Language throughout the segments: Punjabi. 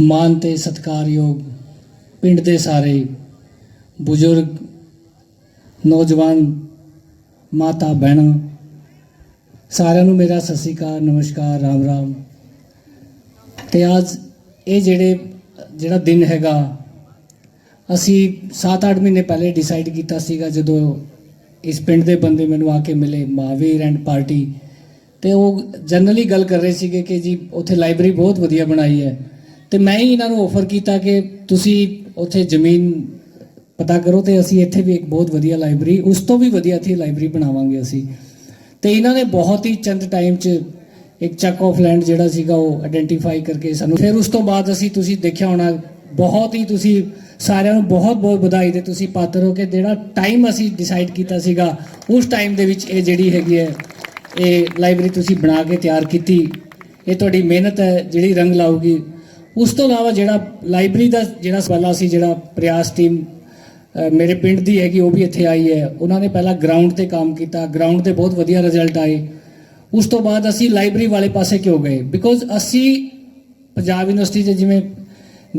ਮਾਨ ਤੇ ਸਤਿਕਾਰਯੋਗ ਪਿੰਡ ਦੇ ਸਾਰੇ ਬਜ਼ੁਰਗ, ਨੌਜਵਾਨ, ਮਾਤਾ ਭੈਣਾਂ ਸਾਰਿਆਂ ਨੂੰ ਮੇਰਾ ਸਤਿ ਸ਼੍ਰੀ ਅਕਾਲ, ਨਮਸਕਾਰ, ਰਾਮ ਰਾਮ। ਤੇ ਅੱਜ ਇਹ ਜਿਹੜੇ, ਜਿਹੜਾ ਦਿਨ ਹੈਗਾ, ਅਸੀਂ 7-8 ਮਹੀਨੇ ਪਹਿਲੇ ਡਿਸਾਈਡ ਕੀਤਾ ਸੀਗਾ ਜਦੋਂ ਇਸ ਪਿੰਡ ਦੇ ਬੰਦੇ ਮੈਨੂੰ ਆ ਕੇ ਮਿਲੇ, ਮਹਾਵੀਰ ਐਂਡ ਪਾਰਟੀ। ਤੇ ਉਹ ਜਨਰਲੀ ਗੱਲ ਕਰ ਰਹੇ ਸੀਗੇ ਕਿ ਜੀ, ਉੱਥੇ ਲਾਇਬ੍ਰੇਰੀ ਬਹੁਤ ਵਧੀਆ ਬਣਾਈ ਹੈ। ਤੇ ਮੈਂ ਹੀ ਇਹਨਾਂ ਨੂੰ ਆਫਰ ਕੀਤਾ ਕਿ ਤੁਸੀਂ ਉੱਥੇ ਜ਼ਮੀਨ ਪਤਾ ਕਰੋ ਤੇ ਅਸੀਂ ਇੱਥੇ ਵੀ ਇੱਕ ਬਹੁਤ ਵਧੀਆ ਲਾਇਬ੍ਰੇਰੀ ਉਸ ਤੋਂ ਵੀ ਵਧੀਆ ਇੱਥੇ ਲਾਇਬ੍ਰੇਰੀ ਬਣਾਵਾਂਗੇ ਅਸੀਂ। ਤੇ ਇਹਨਾਂ ਨੇ ਬਹੁਤ ਹੀ ਚੰਦ ਟਾਈਮ 'ਚ ਇੱਕ ਚੱਕ ਆਫ ਲੈਂਡ ਜਿਹੜਾ ਸੀਗਾ ਉਹ ਆਇਡੈਂਟੀਫਾਈ ਕਰਕੇ ਸਾਨੂੰ, ਫਿਰ ਉਸ ਤੋਂ ਬਾਅਦ ਅਸੀਂ ਤੁਸੀਂ ਦੇਖਿਆ ਹੋਣਾ, ਬਹੁਤ ਹੀ ਤੁਸੀਂ ਸਾਰਿਆਂ ਨੂੰ ਬਹੁਤ ਬਹੁਤ ਵਧਾਈ ਦੇ ਤੁਸੀਂ ਪਾਤਰ ਹੋ ਕਿ ਜਿਹੜਾ ਟਾਈਮ ਅਸੀਂ ਡਿਸਾਈਡ ਕੀਤਾ ਸੀਗਾ, ਉਸ ਟਾਈਮ ਦੇ ਵਿੱਚ ਇਹ ਜਿਹੜੀ ਹੈਗੀ ਹੈ, ਇਹ ਲਾਇਬ੍ਰੇਰੀ ਤੁਸੀਂ ਬਣਾ ਕੇ ਤਿਆਰ ਕੀਤੀ। ਇਹ ਤੁਹਾਡੀ ਮਿਹਨਤ ਹੈ, ਜਿਹੜੀ ਰੰਗ ਲਾਊਗੀ। ਉਸ ਤੋਂ ਇਲਾਵਾ ਜਿਹੜਾ ਲਾਇਬ੍ਰੇਰੀ ਦਾ ਜਿਹੜਾ ਸਵਾਲਾ ਸੀ, ਜਿਹੜਾ ਪ੍ਰਯਾਸ ਟੀਮ ਮੇਰੇ ਪਿੰਡ ਦੀ ਹੈਗੀ, ਉਹ ਵੀ ਇੱਥੇ ਆਈ ਹੈ। ਉਹਨਾਂ ਨੇ ਪਹਿਲਾਂ ਗਰਾਊਂਡ ਤੇ ਕੰਮ ਕੀਤਾ। ਗਰਾਊਂਡ ਤੇ ਬਹੁਤ ਵਧੀਆ ਰਿਜ਼ਲਟ ਆਏ। ਉਸ ਤੋਂ ਬਾਅਦ ਅਸੀਂ ਲਾਇਬ੍ਰੇਰੀ ਵਾਲੇ ਪਾਸੇ ਕਿਉਂ ਗਏ? ਬਿਕੋਜ਼ ਅਸੀਂ ਪੰਜਾਬ ਯੂਨੀਵਰਸਿਟੀ 'ਚ ਜਿਵੇਂ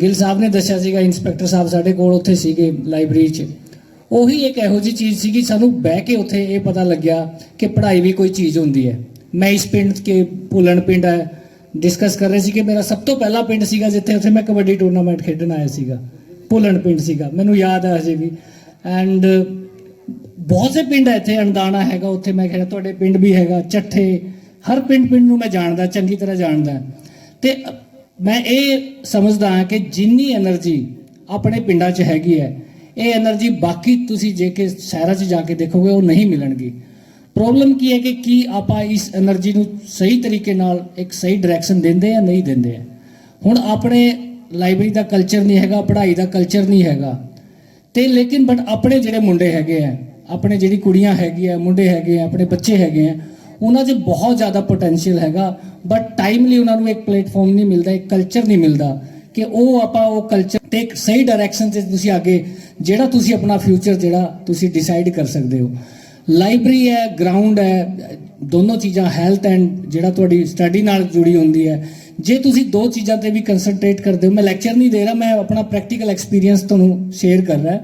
ਗਿੱਲ ਸਾਹਿਬ ਨੇ ਦੱਸਿਆ ਸੀਗਾ, ਇੰਸਪੈਕਟਰ ਸਾਹਿਬ ਸਾਡੇ ਕੋਲ ਉੱਥੇ ਸੀਗੇ ਲਾਇਬ੍ਰੇਰੀ 'ਚ। ਉਹੀ ਇੱਕ ਇਹੋ ਜਿਹੀ ਚੀਜ਼ ਸੀਗੀ, ਸਾਨੂੰ ਬਹਿ ਕੇ ਉੱਥੇ ਇਹ ਪਤਾ ਲੱਗਿਆ ਕਿ ਪੜ੍ਹਾਈ ਵੀ ਕੋਈ ਚੀਜ਼ ਹੁੰਦੀ ਹੈ। ਮੈਂ ਇਸ ਪਿੰਡ ਕੇ ਭੁੱਲਣ ਪਿੰਡ ਹੈ। ਡਿਸਕਸ ਕਰ ਰਹੇ ਸੀ ਕਿ ਮੇਰਾ ਸਭ ਤੋਂ ਪਹਿਲਾ ਪਿੰਡ ਸੀਗਾ ਜਿੱਥੇ ਉੱਥੇ ਮੈਂ ਕਬੱਡੀ ਟੂਰਨਾਮੈਂਟ ਖੇਡਣ ਆਇਆ ਸੀਗਾ, ਭੁੱਲਣ ਪਿੰਡ ਸੀਗਾ, ਮੈਨੂੰ ਯਾਦ ਆ ਹਜੇ ਵੀ। ਐਂਡ ਬਹੁਤ ਸੇ ਪਿੰਡ ਹੈ ਇੱਥੇ, ਅਣਦਾਣਾ ਹੈਗਾ ਉੱਥੇ ਮੈਂ ਖੇਡਿਆ, ਤੁਹਾਡੇ ਪਿੰਡ ਵੀ ਹੈਗਾ, ਚੱਠੇ, ਹਰ ਪਿੰਡ ਪਿੰਡ ਨੂੰ ਮੈਂ ਜਾਣਦਾ, ਚੰਗੀ ਤਰ੍ਹਾਂ ਜਾਣਦਾ। ਤੇ ਮੈਂ ਇਹ ਸਮਝਦਾ ਹਾਂ ਕਿ ਜਿੰਨੀ એનર્ਜੀ ਆਪਣੇ ਪਿੰਡਾਂ 'ਚ ਹੈਗੀ ਹੈ, ਇਹ એનર્ਜੀ ਬਾਕੀ ਤੁਸੀਂ ਜੇ ਕਿ ਸ਼ਹਿਰਾਂ 'ਚ ਜਾ ਕੇ ਦੇਖੋਗੇ, ਉਹ ਨਹੀਂ ਮਿਲਣਗੀ। ਪ੍ਰੋਬਲਮ ਕੀ ਹੈ ਕਿ ਕੀ ਆਪਾਂ ਇਸ એનર્ਜੀ ਨੂੰ ਸਹੀ ਤਰੀਕੇ ਨਾਲ ਇੱਕ ਸਹੀ ਡਾਇਰੈਕਸ਼ਨ ਦਿੰਦੇ ਆ, ਨਹੀਂ ਦਿੰਦੇ ਆ? ਹੁਣ ਆਪਣੇ ਲਾਇਬ੍ਰੇਰੀ ਦਾ ਕਲਚਰ ਨਹੀਂ ਹੈਗਾ, ਪੜ੍ਹਾਈ ਦਾ ਕਲਚਰ ਨਹੀਂ ਹੈਗਾ। ਤੇ ਲੇਕਿਨ ਬਟ ਆਪਣੇ ਜਿਹੜੇ ਮੁੰਡੇ ਹੈਗੇ ਆ, ਆਪਣੇ ਜਿਹੜੀ ਕੁੜੀਆਂ ਹੈਗੀਆਂ, ਮੁੰਡੇ ਹੈਗੇ ਆ, ਆਪਣੇ ਬੱਚੇ ਹੈਗੇ ਆ, ਉਹਨਾਂ 'ਚ ਬਹੁਤ ਜ਼ਿਆਦਾ ਪੋਟੈਂਸ਼ੀਅਲ ਹੈਗਾ ਬਟ ਟਾਈਮਲੀ ਉਹਨਾਂ ਨੂੰ ਇੱਕ ਪਲੇਟਫਾਰਮ ਨਹੀਂ ਮਿਲਦਾ, ਇੱਕ ਕਲਚਰ ਨਹੀਂ ਮਿਲਦਾ ਕਿ ਉਹ ਆਪਾਂ ਉਹ ਕਲਚਰ ਤੇ ਇੱਕ ਸਹੀ ਡਾਇਰੈਕਸ਼ਨ 'ਚ ਤੁਸੀਂ ਅੱਗੇ, ਜਿਹੜਾ ਤੁਸੀਂ ਆਪਣਾ ਫਿਊਚਰ ਜਿਹੜਾ ਤੁਸੀਂ ਡਿਸਾਈਡ ਕਰ ਸਕਦੇ ਹੋ। ਲਾਇਬ੍ਰੇਰੀ ਹੈ ਗਰਾਊਂਡ ਹੈ, ਦੋਨੋਂ ਚੀਜ਼ਾਂ ਹੈਲਥ ਐਂਡ ਜਿਹੜਾ ਤੁਹਾਡੀ ਸਟੱਡੀ ਨਾਲ ਜੁੜੀ ਹੁੰਦੀ ਹੈ। ਜੇ ਤੁਸੀਂ ਦੋ ਚੀਜ਼ਾਂ ਤੇ ਵੀ ਕਨਸੈਂਟਰੇਟ ਕਰਦੇ ਹੋ, ਮੈਂ ਲੈਕਚਰ ਨਹੀਂ ਦੇ ਰਿਹਾ, ਮੈਂ ਆਪਣਾ ਪ੍ਰੈਕਟੀਕਲ ਐਕਸਪੀਰੀਅੰਸ ਤੁਹਾਨੂੰ ਸ਼ੇਅਰ ਕਰ ਰਿਹਾ।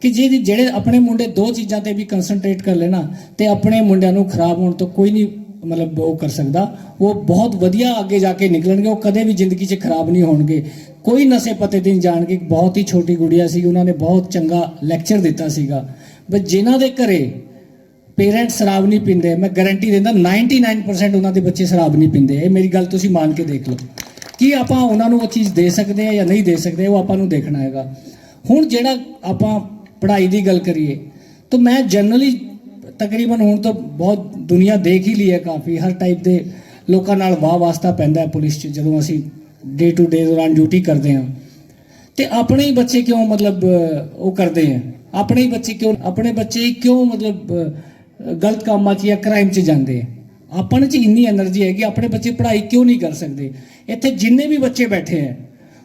ਕਿ ਜੇ ਜਿਹੜੇ ਆਪਣੇ ਮੁੰਡੇ ਦੋ ਚੀਜ਼ਾਂ ਤੇ ਵੀ ਕਨਸੈਂਟਰੇਟ ਕਰ ਲੈਣਾ ਤੇ ਆਪਣੇ ਮੁੰਡਿਆਂ ਨੂੰ ਖਰਾਬ ਹੋਣ ਤੋਂ ਕੋਈ ਨਹੀਂ ਮਤਲਬ ਉਹ ਕਰ ਸਕਦਾ। ਉਹ ਬਹੁਤ ਵਧੀਆ ਅੱਗੇ ਜਾ ਕੇ ਨਿਕਲਣਗੇ, ਉਹ ਕਦੇ ਵੀ ਜ਼ਿੰਦਗੀ 'ਚ ਖਰਾਬ ਨਹੀਂ ਹੋਣਗੇ। ਕੋਈ ਨਸ਼ੇ ਪਤੇ ਤੇ ਨਹੀਂ ਜਾਣਗੇ ਬਹੁਤ ਹੀ ਛੋਟੀ ਗੁੜੀਆ ਸੀ, ਉਹਨਾਂ ਨੇ ਬਹੁਤ ਚੰਗਾ ਲੈਕਚਰ ਦਿੱਤਾ ਸੀਗਾ। ਬਸ ਜਿਨ੍ਹਾਂ ਦੇ ਘਰੇ ਪੇਰੈਂਟਸ ਸ਼ਰਾਬ ਨਹੀਂ ਪੀਂਦੇ। ਮੈਂ ਗਾਰੰਟੀ ਦਿੰਦਾ 99% ਉਹਨਾਂ ਦੇ ਬੱਚੇ ਸ਼ਰਾਬ ਨਹੀਂ ਪੀਂਦੇ। ਇਹ ਮੇਰੀ ਗੱਲ ਤੁਸੀਂ ਮੰਨ ਕੇ ਦੇਖ ਲਓ। ਕੀ ਆਪਾਂ ਉਹਨਾਂ ਨੂੰ ਉਹ ਚੀਜ਼ ਦੇ ਸਕਦੇ ਆ ਜਾਂ ਨਹੀਂ ਦੇ ਸਕਦੇ, ਉਹ ਆਪਾਂ ਨੂੰ ਦੇਖਣਾ ਹੈਗਾ। ਹੁਣ ਜਿਹੜਾ ਆਪਾਂ ਪੜ੍ਹਾਈ ਦੀ ਗੱਲ ਕਰੀਏ, ਤਾਂ ਮੈਂ ਜਨਰਲੀ ਤਕਰੀਬਨ ਹੁਣ ਤਾਂ ਬਹੁਤ ਦੁਨੀਆ ਦੇਖ ਹੀ ਲਈ ਹੈ ਕਾਫੀ। ਹਰ ਟਾਈਪ ਦੇ ਲੋਕਾਂ ਨਾਲ ਵਾਹ ਵਾਸਤਾ ਪੈਂਦਾ ਹੈ ਪੁਲਿਸ 'ਚ, ਜਦੋਂ ਅਸੀਂ ਡੇ ਟੂ ਡੇ ਦੌਰਾਨ ਡਿਊਟੀ ਕਰਦੇ ਹਾਂ। ਤੇ ਆਪਣੇ ਹੀ ਬੱਚੇ ਕਿਉਂ ਮਤਲਬ ਉਹ ਕਰਦੇ ਆ ਆਪਣੇ ਹੀ ਬੱਚੇ ਕਿਉਂ, ਆਪਣੇ ਬੱਚੇ ਕਿਉਂ ਮਤਲਬ ਗਲਤ ਕੰਮਾਂ 'ਚ ਜਾਂ ਕ੍ਰਾਈਮ 'ਚ ਜਾਂਦੇ ਆ। ਆਪਾਂ 'ਚ ਇੰਨੀ એનર્ਜੀ ਹੈ ਕਿ ਆਪਣੇ ਬੱਚੇ ਪੜ੍ਹਾਈ ਕਿਉਂ ਨਹੀਂ ਕਰ ਸਕਦੇ? ਇੱਥੇ ਜਿੰਨੇ ਵੀ ਬੱਚੇ ਬੈਠੇ ਆ,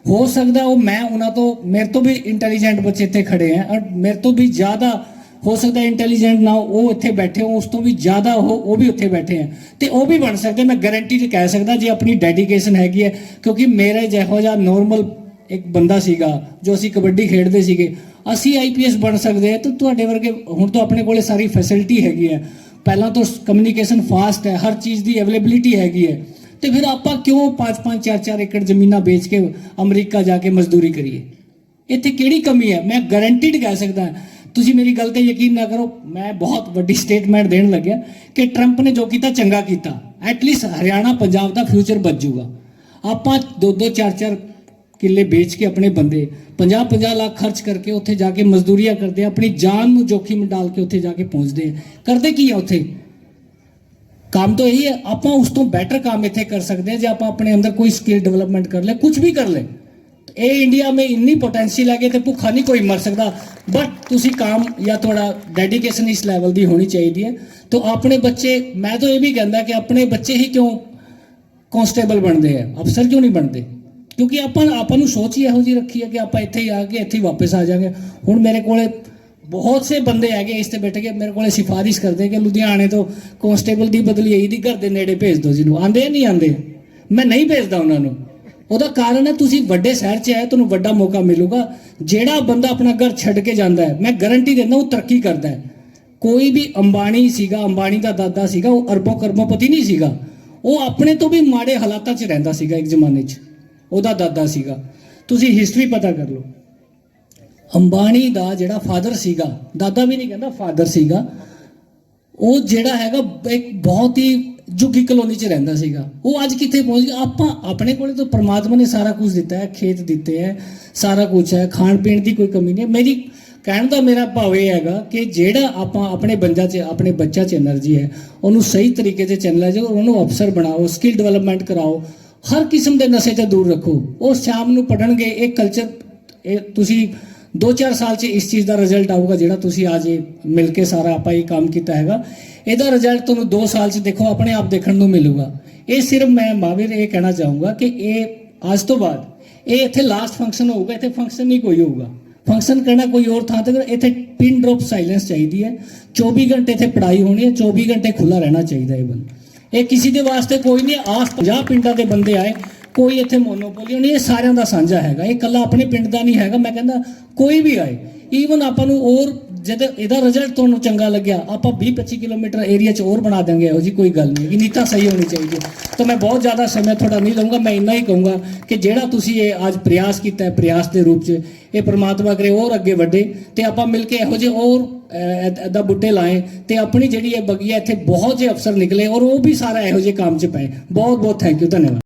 ਹੋ ਸਕਦਾ ਉਹ ਮੈਂ ਉਹਨਾਂ ਤੋਂ, ਮੇਰੇ ਤੋਂ ਵੀ ਇੰਟੈਲੀਜੈਂਟ ਬੱਚੇ ਇੱਥੇ ਖੜੇ ਆ, ਔਰ ਮੇਰੇ ਤੋਂ ਵੀ ਜ਼ਿਆਦਾ ਹੋ ਸਕਦਾ ਇੰਟੈਲੀਜੈਂਟ ਨਾ ਉਹ ਇੱਥੇ ਬੈਠੇ ਹੋ ਉਸ ਤੋਂ ਵੀ ਜ਼ਿਆਦਾ ਉਹ ਉਹ ਵੀ ਉੱਥੇ ਬੈਠੇ ਆ। ਤੇ ਉਹ ਵੀ ਬਣ ਸਕਦੇ, ਮੈਂ ਗਾਰੰਟੀ 'ਚ ਕਹਿ ਸਕਦਾ, ਜੇ ਆਪਣੀ ਡੈਡੀਕੇਸ਼ਨ ਹੈਗੀ ਹੈ ਕਿਉਂਕਿ ਮੇਰੇ ਜਿਹੋ ਜਿਹਾ ਨੋਰਮਲ ਇੱਕ ਬੰਦਾ ਸੀਗਾ, ਜੋ ਅਸੀਂ ਕਬੱਡੀ ਖੇਡਦੇ ਸੀਗੇ ਅਸੀਂ ਆਈਪੀਐਸ ਬਣ ਸਕਦੇ ਆ ਤਾਂ ਤੁਹਾਡੇ ਵਰਗੇ ਹੁਣ ਤਾਂ ਆਪਣੇ ਕੋਲੇ ਸਾਰੀ ਫੈਸਿਲਿਟੀ ਹੈਗੀ ਹੈ। ਪਹਿਲਾਂ ਤੋਂ ਕਮਿਊਨੀਕੇਸ਼ਨ ਫਾਸਟ ਹੈ, ਹਰ ਚੀਜ਼ ਦੀ ਅਵੇਲੇਬਿਲਿਟੀ ਹੈਗੀ ਹੈ। ਤੇ ਫਿਰ ਆਪਾਂ ਕਿਉਂ 5-5 4-4 ਏਕੜ ਜ਼ਮੀਨਾਂ ਵੇਚ ਕੇ ਅਮਰੀਕਾ ਜਾ ਕੇ ਮਜ਼ਦੂਰੀ ਕਰੀਏ? ਇੱਥੇ ਕਿਹੜੀ ਕਮੀ ਹੈ? ਮੈਂ ਗਾਰੰਟੀਡ ਕਹਿ ਸਕਦਾ ਤੁਸੀਂ ਮੇਰੀ ਗੱਲ ਤੇ ਯਕੀਨ ਨਾ ਕਰੋ, ਮੈਂ ਬਹੁਤ ਵੱਡੀ ਸਟੇਟਮੈਂਟ ਦੇਣ ਲੱਗਿਆ ਕਿ ਟਰੰਪ ਨੇ ਜੋ ਕੀਤਾ, ਚੰਗਾ ਕੀਤਾ। ਐਟਲੀਸਟ ਹਰਿਆਣਾ, ਪੰਜਾਬ ਦਾ ਫਿਊਚਰ ਬਚ ਜਾਊਗਾ। ਆਪਾਂ ਦੋ ਦੋ, ਚਾਰ ਚਾਰ ਕਿੱਲੇ ਵੇਚ ਕੇ ਆਪਣੇ ਬੰਦੇ 50 50 ਲੱਖ ਖਰਚ ਕਰਕੇ ਉੱਥੇ ਜਾ ਕੇ ਮਜ਼ਦੂਰੀਆਂ ਕਰਦੇ ਆ, ਆਪਣੀ ਜਾਨ ਨੂੰ ਜੋਖਿਮ ਡਾਲ ਕੇ ਉੱਥੇ ਜਾ ਕੇ ਪਹੁੰਚਦੇ ਆ। ਕਰਦੇ ਕੀ ਆ ਉੱਥੇ? ਕੰਮ ਤਾਂ ਇਹੀ ਹੈ ਆਪਾਂ ਉਸ ਤੋਂ ਬੈਟਰ ਕੰਮ ਇੱਥੇ ਕਰ ਸਕਦੇ ਹਾਂ ਜੇ ਆਪਾਂ ਆਪਣੇ ਅੰਦਰ ਕੋਈ ਸਕਿੱਲ ਡਿਵੈਲਪਮੈਂਟ ਕਰ ਲੈ ਕੁਝ ਵੀ ਕਰ ਲੈ ਇਹ ਇੰਡੀਆ ਮੇ ਇੰਨੀ ਪੋਟੈਂਸ਼ੀਅਲ ਹੈ ਕਿ ਤੇ ਭੁੱਖਾ ਨਹੀਂ ਕੋਈ ਮਰ ਸਕਦਾ। ਬਟ ਤੁਸੀਂ ਕੰਮ ਜਾਂ ਤੁਹਾਡਾ ਡੈਡੀਕੇਸ਼ਨ ਇਸ ਲੈਵਲ ਦੀ ਹੋਣੀ ਚਾਹੀਦੀ ਹੈ। ਤਾਂ ਆਪਣੇ ਬੱਚੇ ਮੈਂ ਤਾਂ ਇਹ ਵੀ ਕਹਿੰਦਾ ਕਿ ਆਪਣੇ ਬੱਚੇ ਹੀ ਕਿਉਂ ਕਾਂਸਟੇਬਲ ਬਣਦੇ ਆ? ਅਫਸਰ ਕਿਉਂ ਨਹੀਂ ਬਣਦੇ? ਕਿਉਂਕਿ ਆਪਾਂ ਆਪਾਂ ਨੂੰ ਸੋਚ ਹੀ ਇਹੋ ਜਿਹੀ ਰੱਖੀ ਹੈ ਕਿ ਆਪਾਂ ਇੱਥੇ ਹੀ ਆ ਕੇ ਇੱਥੇ ਹੀ ਵਾਪਸ ਆ ਜਾਾਂਗੇ ਹੁਣ ਮੇਰੇ ਕੋਲੇ ਬਹੁਤ ਸੇ ਬੰਦੇ ਹੈਗੇ ਇਸ ਤੇ ਬੈਠੇ ਕਿ, ਮੇਰੇ ਕੋਲੇ ਸਿਫਾਰਿਸ਼ ਕਰਦੇ ਕਿ ਲੁਧਿਆਣੇ ਤੋਂ ਕਾਂਸਟੇਬਲ ਦੀ ਬਦਲੀ ਇਹਦੀ ਘਰ ਦੇ ਨੇੜੇ ਭੇਜ ਦਿਓ ਜਿਹਨੂੰ। ਆਂਦੇ ਨਹੀਂ ਆਂਦੇ ਮੈਂ ਨਹੀਂ ਭੇਜਦਾ ਉਹਨਾਂ ਨੂੰ। ਉਹਦਾ ਕਾਰਨ ਹੈ ਤੁਸੀਂ ਵੱਡੇ ਸ਼ਹਿਰ 'ਚ ਆਏ, ਤੁਹਾਨੂੰ ਵੱਡਾ ਮੌਕਾ ਮਿਲੂਗਾ। ਜਿਹੜਾ ਬੰਦਾ ਆਪਣਾ ਘਰ ਛੱਡ ਕੇ ਜਾਂਦਾ ਹੈ, ਮੈਂ ਗਾਰੰਟੀ ਦਿੰਦਾ, ਉਹ ਤਰੱਕੀ ਕਰਦਾ ਹੈ। ਕੋਈ ਵੀ ਅੰਬਾਣੀ ਸੀਗਾ ਅੰਬਾਣੀ ਦਾ ਦਾਦਾ ਸੀਗਾ, ਉਹ ਅਰਬੋਂ ਕਰਮੋਪਤੀ ਨਹੀਂ ਸੀਗਾ। ਉਹ ਆਪਣੇ ਤੋਂ ਵੀ ਮਾੜੇ ਹਾਲਾਤਾਂ 'ਚ ਰਹਿੰਦਾ ਸੀਗਾ ਇੱਕ ਜ਼ਮਾਨੇ 'ਚ। ਉਹਦਾ ਦਾਦਾ ਸੀਗਾ। ਤੁਸੀਂ ਹਿਸਟਰੀ ਪਤਾ ਕਰ ਲਓ। ਅੰਬਾਨੀ ਦਾ ਜਿਹੜਾ ਫਾਦਰ ਸੀਗਾ, ਦਾਦਾ ਵੀ ਨਹੀਂ ਕਹਿੰਦਾ ਫਾਦਰ ਸੀਗਾ, ਉਹ ਜਿਹੜਾ ਹੈਗਾ ਇੱਕ ਬਹੁਤ ਹੀ ਜੁਗੀ ਕਲੋਨੀ 'ਚ ਰਹਿੰਦਾ ਸੀਗਾ। ਉਹ ਅੱਜ ਕਿੱਥੇ ਪਹੁੰਚ ਗਿਆ? ਆਪਾਂ ਆਪਣੇ ਕੋਲੇ ਤਾਂ ਪਰਮਾਤਮਾ ਨੇ ਸਾਰਾ ਕੁਝ ਦਿੱਤਾ ਹੈ, ਖੇਤ ਦਿੱਤੇ ਹੈ, ਸਾਰਾ ਕੁਝ ਹੈ, ਖਾਣ ਪੀਣ ਦੀ ਕੋਈ ਕਮੀ ਨਹੀਂ ਮੇਰੀ ਕਹਿਣ ਦਾ ਮੇਰਾ ਭਾਵ ਇਹ ਹੈਗਾ ਕਿ ਜਿਹੜਾ ਆਪਾਂ ਆਪਣੇ ਬੰਦਾ 'ਚ, ਆਪਣੇ ਬੱਚਾ 'ਚ એનર્ਜੀ ਹੈ, ਉਹਨੂੰ ਸਹੀ ਤਰੀਕੇ 'ਤੇ ਚੱਲਣਾ ਕਰੋ ਉਹਨੂੰ ਅਫਸਰ ਬਣਾਓ ਸਕਿੱਲ ਡਿਵੈਲਪਮੈਂਟ ਕਰਾਓ ਹਰ ਕਿਸਮ ਦੇ ਨਸ਼ੇ ਤੋਂ ਦੂਰ ਰੱਖੋ। ਉਹ ਸ਼ਾਮ ਨੂੰ ਪੜਨਗੇ ਇਹ ਕਲਚਰ ਇਹ ਤੁਸੀਂ 2-4 ਸਾਲ 'ਚ ਇਸ ਚੀਜ਼ ਦਾ ਰਿਜ਼ਲਟ ਆਊਗਾ ਜਿਹੜਾ ਤੁਸੀਂ ਅੱਜ ਇਹ ਮਿਲ ਕੇ ਸਾਰਾ ਆਪਾਂ ਇਹ ਕੰਮ ਕੀਤਾ ਹੈਗਾ। ਇਹਦਾ ਰਿਜ਼ਲਟ ਤੁਹਾਨੂੰ 2 ਸਾਲ 'ਚ ਦੇਖੋ, ਆਪਣੇ ਆਪ ਦੇਖਣ ਨੂੰ ਮਿਲੂਗਾ। ਇਹ ਸਿਰਫ ਮੈਂ ਮਾਵੀਰ ਇਹ ਕਹਿਣਾ ਚਾਹੂੰਗਾ ਕਿ ਇਹ ਅੱਜ ਤੋਂ ਬਾਅਦ ਇਹ ਇੱਥੇ ਲਾਸਟ ਫੰਕਸ਼ਨ ਹੋਊਗਾ, ਇੱਥੇ ਫੰਕਸ਼ਨ ਨਹੀਂ ਕੋਈ ਹੋਊਗਾ। ਫੰਕਸ਼ਨ ਕਰਨਾ ਕੋਈ ਹੋਰ ਥਾਂ ਤੇ ਇੱਥੇ ਪਿਨ ਡ੍ਰੌਪ ਸਾਇਲੈਂਸ ਚਾਹੀਦੀ ਹੈ। 24 ਘੰਟੇ ਇੱਥੇ ਪੜਾਈ ਹੋਣੀ ਹੈ 24 ਘੰਟੇ ਖੁੱਲਾ ਰਹਿਣਾ ਚਾਹੀਦਾ ਇਹ ਬੰਦ। ਇਹ ਕਿਸੇ ਦੇ ਵਾਸਤੇ ਕੋਈ ਨਹੀਂ, ਆਸ 50 ਪਿੰਡਾਂ ਦੇ ਬੰਦੇ ਆਏ, ਕੋਈ ਇੱਥੇ ਮੋਨੋਪੋਲੀ ਨਹੀਂ ਇਹ ਸਾਰਿਆਂ ਦਾ ਸਾਂਝਾ ਹੈਗਾ। ਇਹ ਇਕੱਲਾ ਆਪਣੇ ਪਿੰਡ ਦਾ ਨਹੀਂ ਹੈਗਾ। ਮੈਂ ਕਹਿੰਦਾ ਕੋਈ ਵੀ ਆਏ ਈਵਨ ਆਪਾਂ ਨੂੰ ਹੋਰ ਜਦ ਇਹਦਾ ਰਿਜ਼ਲਟ ਤੁਹਾਨੂੰ ਚੰਗਾ ਲੱਗਿਆ, ਆਪਾਂ 20 25 ਕਿਲੋਮੀਟਰ ਏਰੀਆ 'ਚ ਹੋਰ ਬਣਾ ਦਾਂਗੇ ਇਹੋ ਜੀ ਕੋਈ ਗੱਲ ਨਹੀਂ ਕਿ ਨੀਤਾ ਸਹੀ ਹੋਣੀ ਚਾਹੀਦੀ ਹੈ। ਤਾਂ ਮੈਂ ਬਹੁਤ ਜ਼ਿਆਦਾ ਸਮਾਂ ਤੁਹਾਡਾ ਨਹੀਂ ਲਵਾਂਗਾ ਮੈਂ ਇੰਨਾ ਹੀ ਕਹੂੰਗਾ ਕਿ ਜਿਹੜਾ ਤੁਸੀਂ ਇਹ ਅੱਜ ਪ੍ਰਯਾਸ ਕੀਤਾ ਹੈ, ਪ੍ਰਯਾਸ ਦੇ ਰੂਪ 'ਚ, ਇਹ ਪ੍ਰਮਾਤਮਾ ਕਰੇ ਹੋਰ ਅੱਗੇ ਵੱਡੇ ਤੇ ਆਪਾਂ ਮਿਲ ਕੇ ਇਹੋ ਜਿਹੇ ਹੋਰ ਐਦਾ ਬੁੱਟੇ ਲਾਏ ਤੇ ਆਪਣੀ ਜਿਹੜੀ ਇਹ ਬਗੀਆ ਇੱਥੇ ਬਹੁਤ ਜਿਹੇ ਅਫਸਰ ਨਿਕਲੇ ਔਰ ਉਹ ਵੀ ਸਾਰਾ ਇਹੋ ਜਿਹੇ ਕੰਮ 'ਚ ਪਏ ਬਹੁਤ ਬਹੁਤ ਥੈਂਕ ਯੂ ਧੰਨਵਾਦ